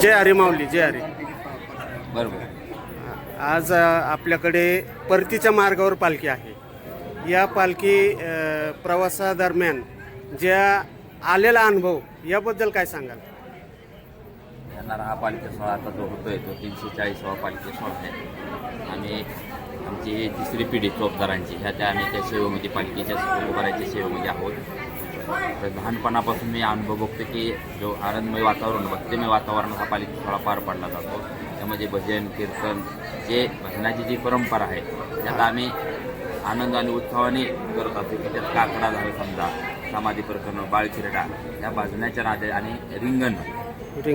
जय हरी माऊली जय हरी. बरोबर. आज आपल्याकडे परतीच्या मार्गावर पालखी आहे. या पालखी प्रवासादरम्यान ज्या आलेला अनुभव याबद्दल काय सांगाल? येणारा हा पालखी सोहळा आता जो होतोय तो तीनशे चाळीसावा पालखी सोहळा आहे. आम्ही आमची ही तिसरी पिढी चोपदारांची ह्या त्या आम्ही त्या सेवेमध्ये पालखीच्या उभारायच्या सेवेमध्ये आहोत. तर लहानपणापासून मी अनुभव बघतो की जो आनंदमय वातावरण भक्तिमय वातावरणात हा पालखी सोहळा पार पडला जातो. त्यामध्ये भजन कीर्तन जे भजनाची जी परंपरा आहे त्यात आम्ही आनंद आणि उत्साहाने करत असतो की त्यात काकडा झालं समजा समाधी प्रकरण बाळचिरडा या भजनाच्या नादे आणि रिंगण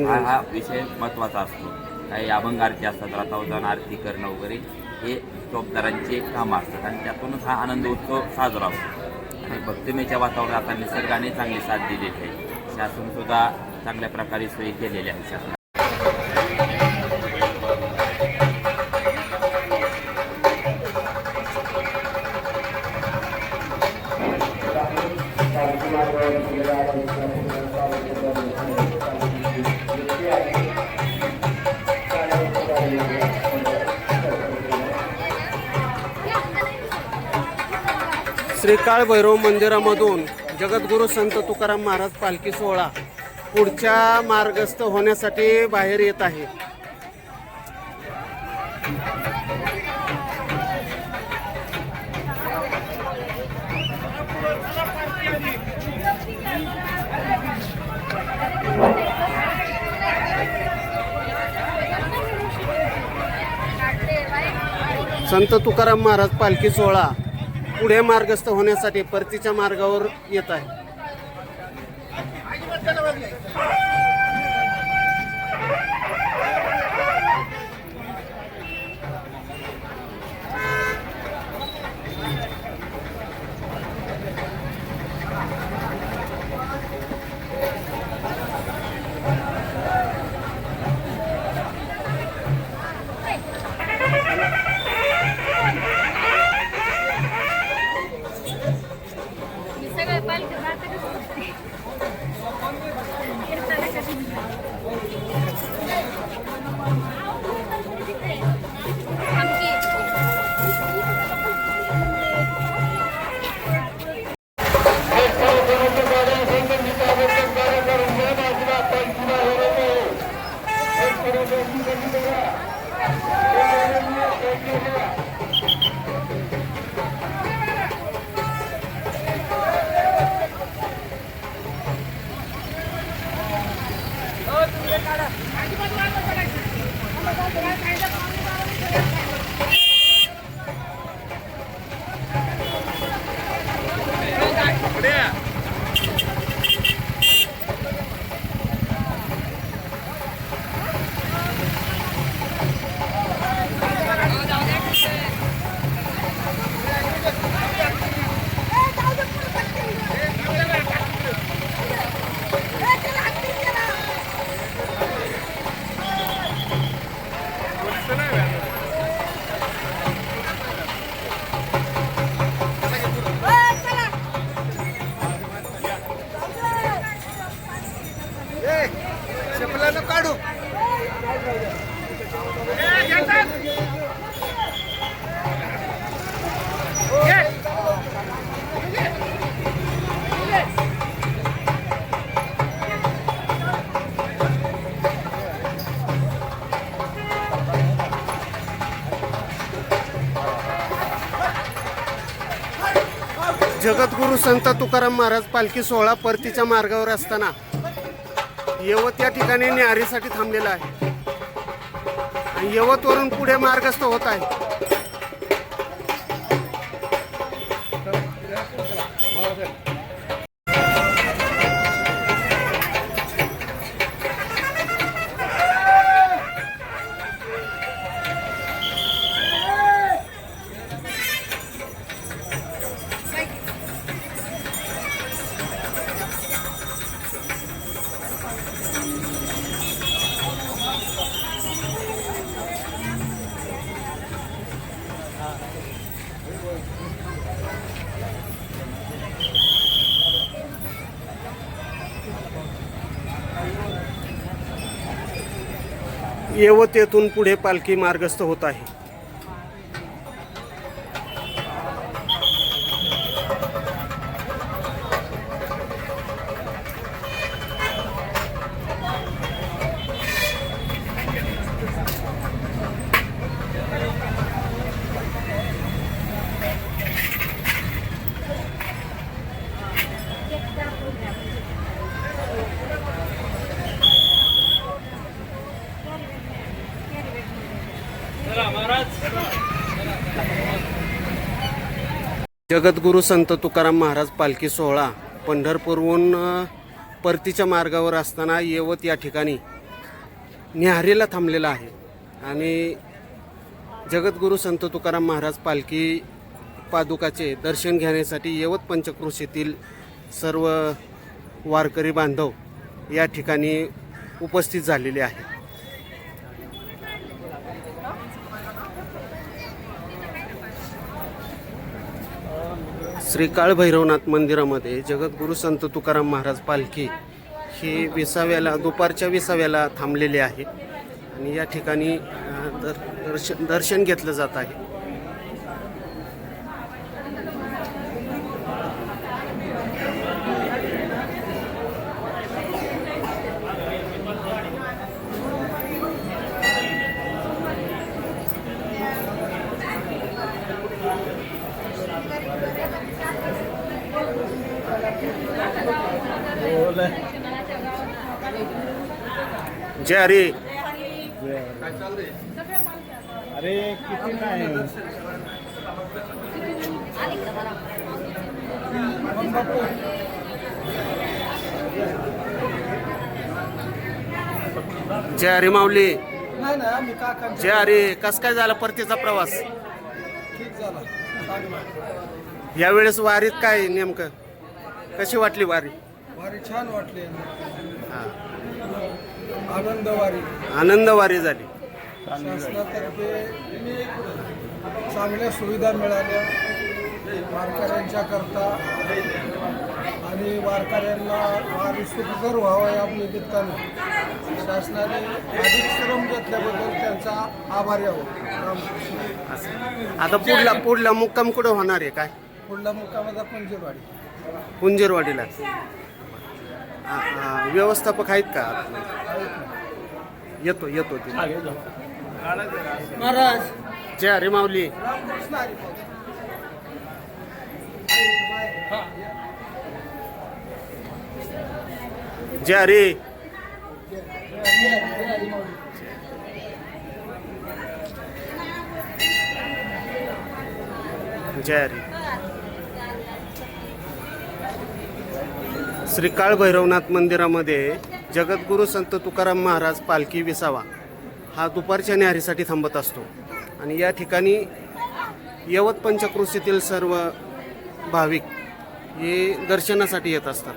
हा हा विषय महत्त्वाचा असतो. काही अभंग आरती असतात रथावर जाऊन आरती करणं वगैरे हे चौकदारांचे कामं असतात आणि त्यातूनच हा आनंद उत्सव साजरा होतो. आणि भक्तिमयच्या वातावरणात आता निसर्गाने चांगली साथ दिलेली आहे. शासन सुद्धा चांगल्या प्रकारे सोयी केलेली आहे शासन. श्री काळ भैरव मंदिरामधून जगद्गुरू संत तुकाराम महाराज पालखी सोहळा पुढच्या मार्गस्थ होण्यासाठी बाहेर येत आहे. संत तुकाराम महाराज पालखी सोहळा पुढे मार्गस्थ होण्यासाठी परतीच्या मार्गावर येत आहे. जगद्गुरु संत तुकाराम महाराज पालखी सोहळा परतीच्या मार्गावर असताना यवत या ठिकाणी न्यारीसाठी थांबलेला आहे. आणि यवतवरून पुढे मार्गस्थ होत आहे. येवत येथून पुढे पालखी मार्गस्थ होत आहे. जगद्गुरू संत तुकाराम महाराज पालखी सोहळा पंढरपूरहून परतीच्या मार्गावर असताना येवत या ठिकाणी न्याहारीला थांबलेला आहे. आणि जगद्गुरू संत तुकाराम महाराज पालखी पादुकाचे दर्शन घेण्यासाठी येवत पंचक्रोशीतील सर्व वारकरी बांधव या ठिकाणी उपस्थित झालेले आहेत. श्री काळभैरवनाथ मंदिरामध्ये जगद्गुरू संत तुकाराम महाराज पालखी ही विसाव्याला दुपारच्या विसाव्याला थांबलेली आहे. आणि या ठिकाणी दर्शन दर्शन घेतलं जात आहे. जय हरी. अरे किती नाही जय हरी माऊली. जय हरी. कस काय झाला परतीचा प्रवास? यावेळेस वारीत काय नेमकं? कशी वाटली वारी? वारी छान वाटली. हा. आनंद वारी आनंद वारी झाली शासनातर्फे चांगल्या सुविधा मिळाल्या. वारकऱ्यांच्या करता आणि वारकऱ्यांना वारी सुखकर व्हावा या निमित्तानं शासनाने अधिक श्रम घेतल्याबद्दल त्यांचा आभारी आहोत. आता पुढला पुढला मुक्काम कुठं होणार आहे? काय? पुढला मुक्कामाचा पंजरवाडी. कुंजरवाडीला हा, हा. व्यवस्थापक आहेत का? येतो येतो ते. महाराज. जय हरी माऊली. जय हरी. जय हरी. श्री काळभैरवनाथ मंदिरामध्ये जगद्गुरू संत तुकाराम महाराज पालखी विसावा हा दुपारच्या न्याहारीसाठी थांबत असतो. आणि या ठिकाणी यवत पंचकृषीतील सर्व भाविक हे दर्शनासाठी येत असतात.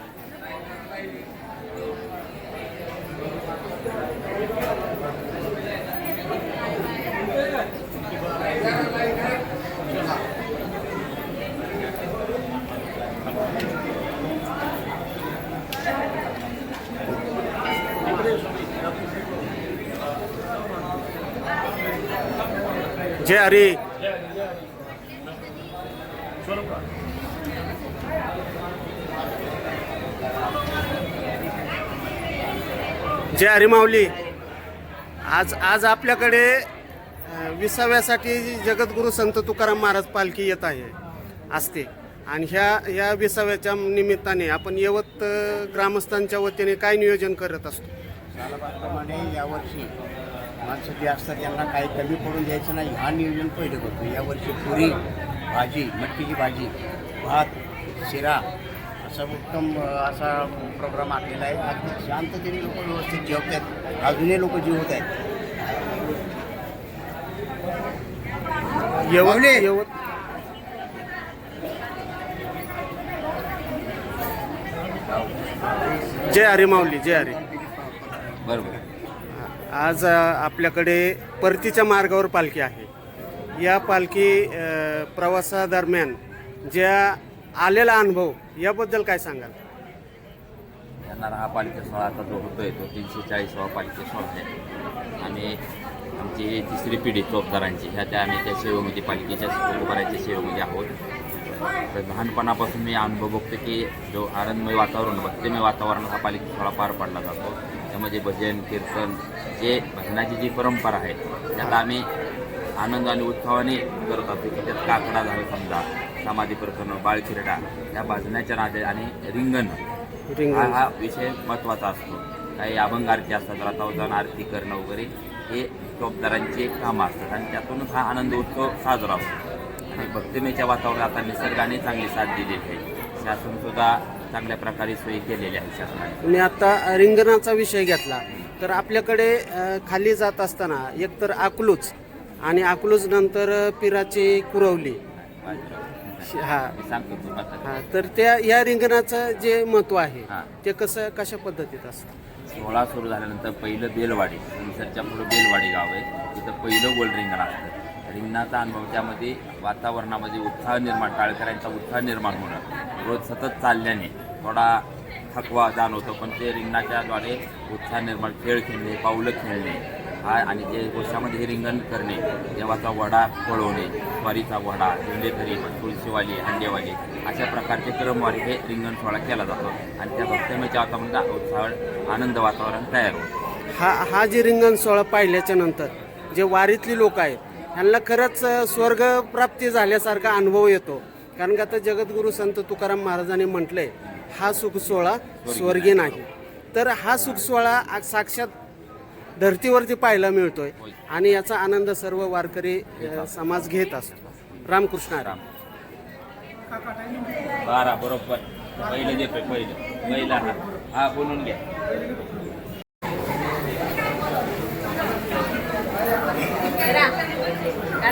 जय हरी. जय हरी माऊली. आज आज आपल्याकडे विसाव्यासाठी जगद्गुरू संत तुकाराम महाराज पालखी येत आहे असते. आणि ह्या ह्या विसाव्याच्या निमित्ताने आपण यवत ग्रामस्थांच्या वतीने काय नियोजन करत असतो? यावर्षी माणसं जे असतात त्यांना काही कमी पडून द्यायचं नाही. हा नियोजन पहिलं करतो. यावर्षी पुरी भाजी मटकीची भाजी भात शिरा असा उत्तम असा प्रोग्राम आखलेला आहे. अगदी शांततेने लोक व्यवस्थित जेवत आहेत अजूनही लोक जेवत आहेत. यवत जय हरी माऊली जय हरी. बरोबर. आज आपल्याकडे परतीच्या मार्गावर पालखी आहे. या पालखी प्रवासादरम्यान ज्या आलेला अनुभव याबद्दल काय सांगाल? येणारा हा पालखी सोहळा आता जो होतोय तो तीनशे चाळीसवा पालखी सोहळा आहे. आणि आमची तिसरी पिढी चोपदारांची ह्या त्या आम्ही त्या सेवेमध्ये पालखीच्या उभारायच्या सेवेमध्ये आहोत. तर लहानपणापासून मी अनुभव बघतो की जो आनंदमय वातावरण भक्तिमय वातावरण हा पालखी सोहळा पार पाडला जातो. त्यामध्ये भजन कीर्तन जे भजनाची जी परंपरा आहे त्यात आम्ही आनंद आणि उत्साहाने करत असतो. की त्यात काकडा झालं समजा समाधी प्रकरण बाळखिरडा या भजनाच्या नाते आणि रिंगण हा हा विषय महत्त्वाचा असतो. काही अभंग आरती असतात रथावधान आरती करणं वगैरे हे चोपदारांची कामं असतात. आणि त्यातूनच हा आनंद उत्सव साजरा होतो. आणि भक्तिमेच्या वातावरणात आता निसर्गाने चांगली साथ दिलेली आहे. शासनसुद्धा चांगल्या प्रकारे सोयी केलेल्या आहे शासनाने. तुम्ही आता रिंगणाचा विषय घेतला. तर आपल्याकडे अ, खाली जात असताना एकतर अकलूज आणि अकलूज नंतर पिराची कुरवली. श- हा. मी सांगतो तुम्हाला. हा तर त्या या रिंगणाचं जे महत्त्व आहे हा. ते कसं कशा पद्धतीत असतं? सोहळा सुरू झाल्यानंतर पहिलं बेलवाडी संसरच्या पुढे बेलवाडी गाव आहे. तिथं पहिलं गोल रिंगण असतं. रिंगणाचा अनुभव त्यामध्ये वातावरणामध्ये उत्साह निर्माण टाळकऱ्यांचा उत्साह निर्माण होणं. रोज सतत चालल्याने थोडा थकवा जाणवतो पण ते रिंगणाच्याद्वारे उत्साह निर्माण खेळ खेळणे पावलं खेळणे हा आणि जे गोष्टामध्ये हे रिंगण करणे देवाचा वडा पळवणे स्वारीचा वडा झेंडेकरी तुळशीवाली हांडेवाली अशा प्रकारचे क्रमवारी हे रिंगण सोहळा केला जातो. आणि त्या भक्तिमयच्या वातावरणात उत्साह आनंद वातावरण तयार होतं. हा हा जे रिंगण सोहळा पाहिल्याच्या नंतर जे वारीतली लोक आहेत ह्यांना खरंच स्वर्ग प्राप्ती झाल्यासारखा अनुभव येतो. कारण का आता जगद्गुरू संत तुकाराम महाराजांनी म्हटलंय हा सुख सोहळा स्वर्गी नाही. तर हा सुख सोहळा साक्षात धर्तीवरती पाहायला मिळतोय आणि याचा आनंद सर्व वारकरी समाज घेत असतो. रामकृष्ण राम. बारा बरोबर. पहिलं जे पहिलं हा बोलून घ्या.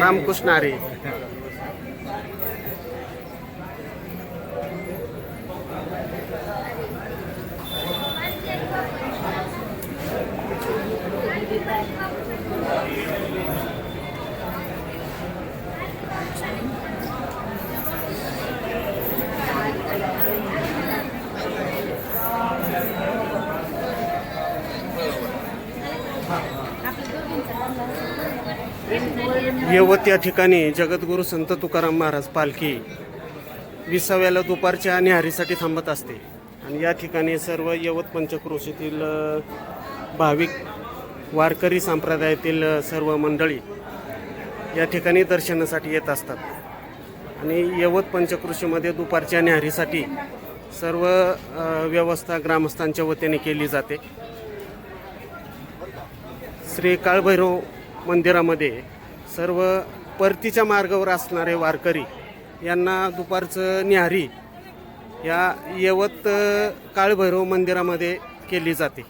रामकृष्ण आरे यवत या ठिकाणी जगद्गुरू संत तुकाराम महाराज पालखी विसाव्याला दुपारच्या निहारीसाठी थांबत असते. आणि या ठिकाणी सर्व यवत पंचक्रोशीतील भाविक वारकरी संप्रदायातील सर्व मंडळी या ठिकाणी दर्शनासाठी येत असतात. आणि यवत पंचक्रोशीमध्ये दुपारच्या निहारीसाठी सर्व व्यवस्था ग्रामस्थांच्या वतीने केली जाते. श्री काळभैरव मंदिरामध्ये सर्व परतीच्या मार्गावर असणारे वारकरी यांना दुपारचं न्याहारी या यवत काळभैरव मंदिरामध्ये केली जाते.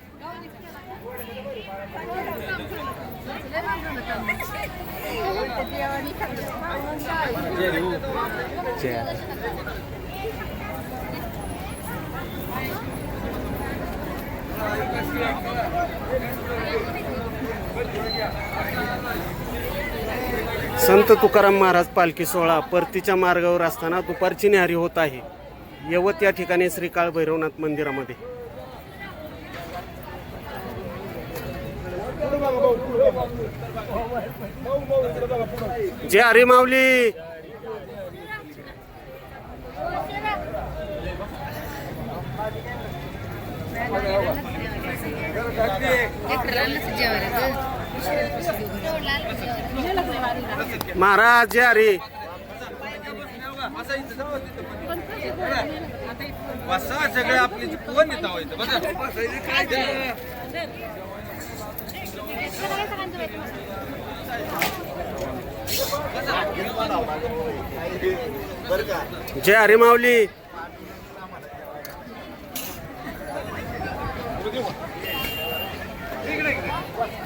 संत तुकाराम महाराज पालखी सोहळा परतीच्या मार्गावर असताना दुपारची न्यारी होत आहे. यवत या ठिकाणी श्री काळ भैरवनाथ मंदिरामध्ये. जे हरी माऊली. महाराज जे हरी. बसा सगळे आपली कोण येत आहोत बघा जय हरी माऊली.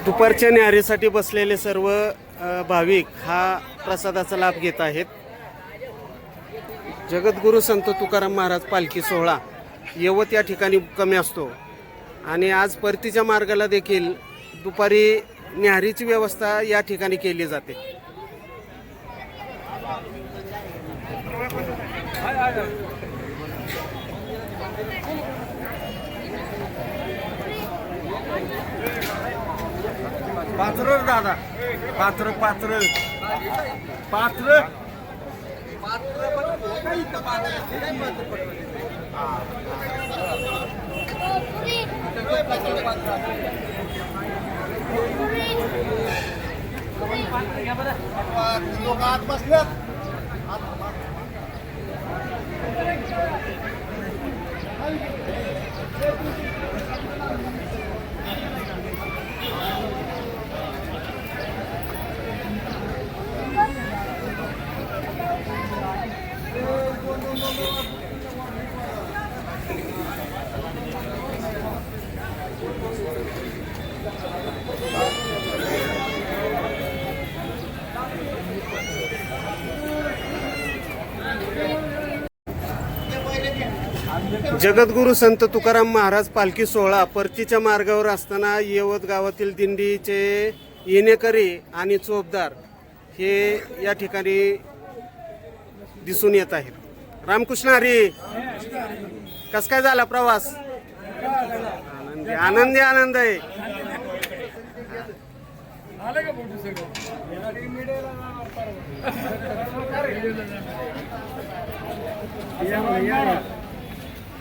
दुपारच्या न्याहारीसाठी बसलेले सर्व भाविक हा प्रसादाचा लाभ घेत आहेत. जगद्गुरू संत तुकाराम महाराज पालखी सोहळा यवत या ठिकाणी कमी असतो. आणि आज परतीच्या मार्गाला देखील दुपारी न्याहारीची व्यवस्था या ठिकाणी केली जाते. पात्र दादा. पात्र पात्र. पात्र. जगद्गुरू संत तुकाराम महाराज पालखी सोहळा परतीच्या मार्गावर असताना येवत गावातील दिंडीचे येणेकरी आणि चोपदार हे या ठिकाणी दिसून येत आहेत. रामकृष्ण हरी कस काय झाला प्रवास? आनंदी आनंदी आनंद आहे.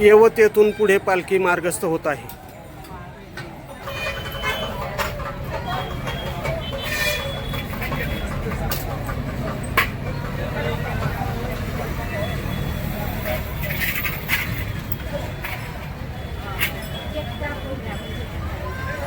येवत येथून पुढे पालखी मार्गस्थ होत आहे.